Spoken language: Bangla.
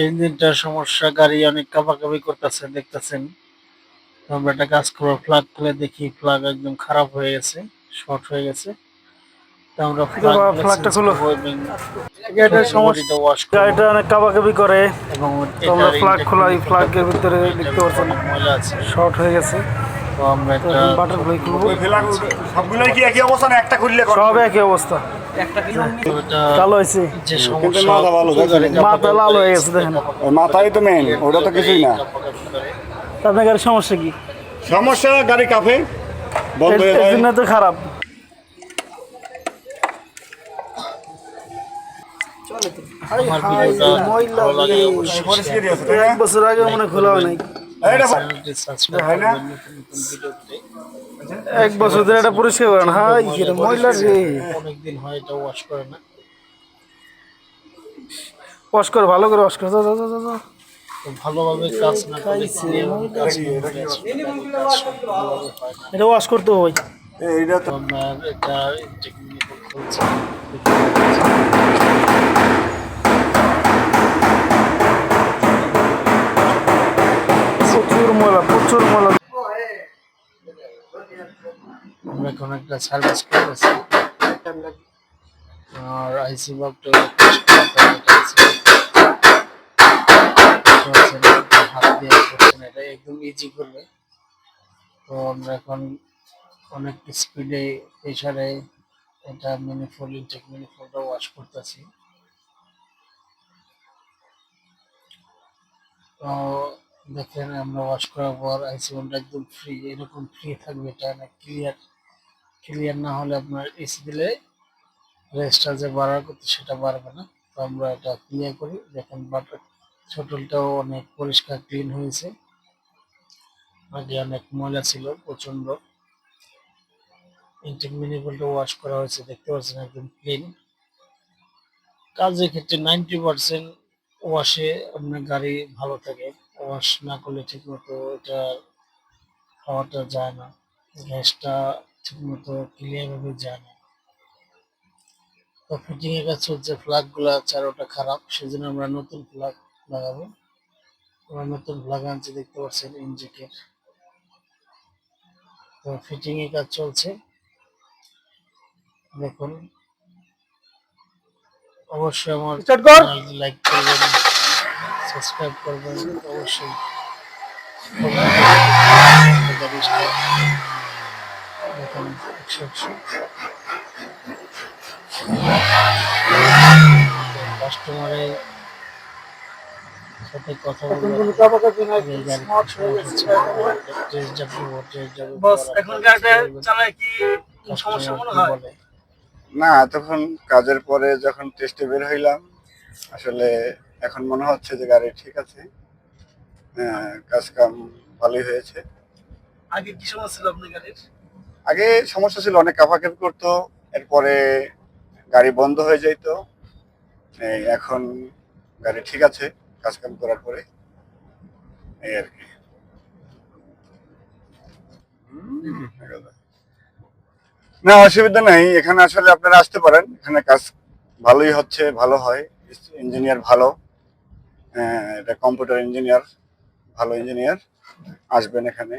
ইঞ্জিনটার সমস্যা গাড়ি অনেক কাঁপাকাঁপি করতেছে দেখতেছেন। আমরা একটা কাজ করব প্লাগ খুলে দেখি প্লাগ একদম খারাপ হয়ে গেছে শর্ট হয়ে গেছে। তো আমরা plug বাবা, টা plug টা change খুলো। করব এবং সমস্যা বডিটা ওয়াশ করব। গাড়িটা অনেক কাবাকাবি করে। এবং আমরা এটার খোলা, এই ভিতরে দেখতে পাচ্ছেন। শর্ট হয়ে গেছে। তো আমরা তো বাটারফ্লাই খুলবো। সবগুলোই কি একই অবস্থা না একটা খুললে সব একই অবস্থা। এটা কালো হয়েছে। যে কিন্তু সমস্যা মাথা ভালো, দেখেন। মাথা লাল হয়ে গেছে দেখেন। মাথায় তো মেন ওটা তো কিছুই না। আপনার গাড়ির সমস্যা কি? সমস্যা গাড়ি কাফে বন্ধ হয়ে যায়। তো খারাপ? এক বছর আগে মনে খোলা হয় নাই। চ্যানেলটি সাবস্ক্রাইব করবেন নতুন নতুন ভিডিও পেতে। এক বছর ধরে এটা পরিষ্কার করেন। হাই এটা ময়লা রে। অনেকদিন হয় এটা ওয়াশ করে না। ওয়াশ করে ভালো করে ওয়াশ করে। যাও যাও যাও, যাও, যাও। ভালোভাবে কাজ না এটা ওয়াশ করতে হয় এইটা তো তো আমরা এটা টেকনিক্যাল খুলছি প্রচুর ময়লা প্রচুর ময়লা আমরা এখন একটা সার্ভিস করতেছি আর আইসি হাত দিয়ে এটা একদম ইজি করবে। তো আমরা এখন অনেক স্পিডে প্রেশারে এটা মিনিফুল ইনটেক মিনিফুলটা ওয়াশ করতেছি। তো দেখেন আমরা ওয়াশ করার পর আইসি ওয়ানটা একদম ফ্রি এরকম ফ্রি থাকবে এটা না ক্লিয়ার ক্লিয়ার না হলে আপনার এসি দিলে রেস্টটা যে বাড়ার করতে সেটা বাড়বে না। তো আমরা এটা ক্লিয়ার করি। দেখেন বাটার ছোটলটাও অনেক পরিষ্কার ক্লিন হয়েছে। আগে অনেক ময়লা ছিল প্রচণ্ড ইনটেক মিনিবলটা ওয়াশ করা হয়েছে, দেখতে পাচ্ছেন একদম ক্লিন কাজের ক্ষেত্রে নাইনটি পার্সেন্ট ওয়াশে আপনার গাড়ি ভালো থাকে। ওয়াশ না করলে ঠিক মতো এটা হাওয়াটা যায় না। গ্যাসটা ঠিক মতো ক্লিয়ার ভাবে যায় না। তো ফিটিং এর কাজ চলছে ফ্লাগগুলা চারোটা খারাপ সেজন্য আমরা নতুন ফ্লাগ লাগাবো। আমরা নতুন ফ্লাগ আনছি দেখতে পাচ্ছেন ইনজেকের তো ফিটিং এর কাজ চলছে। দেখুন। অবশ্যই আমার লাইক করবেন সাবস্ক্রাইব করবেন অবশ্যই। দেখুন একশো একশো কাস্টমারের সাথে কথা বলব এখন না তখন কাজের পরে যখন টেস্টে বের হইলাম আসলে এখন মনে হচ্ছে যে গাড়ি ঠিক আছে। হ্যাঁ কাজ কাম ভালোই হয়েছে। আগে কি সমস্যা ছিল আপনার গাড়ির? আগে সমস্যা ছিল অনেক কাপাকাপি করতো এরপরে গাড়ি বন্ধ হয়ে যাইতো। এখন গাড়ি ঠিক আছে কাজ কাম করার পরে। এই আর কি। না অসুবিধা নাই এখানে আসলে আপনারা আসতে পারেন। এখানে কাজ ভালোই হচ্ছে ভালো হয়। ইঞ্জিনিয়ার ভালো। হ্যাঁ, এটা কম্পিউটার ইঞ্জিনিয়ার ভালো ইঞ্জিনিয়ার। আসবেন এখানে।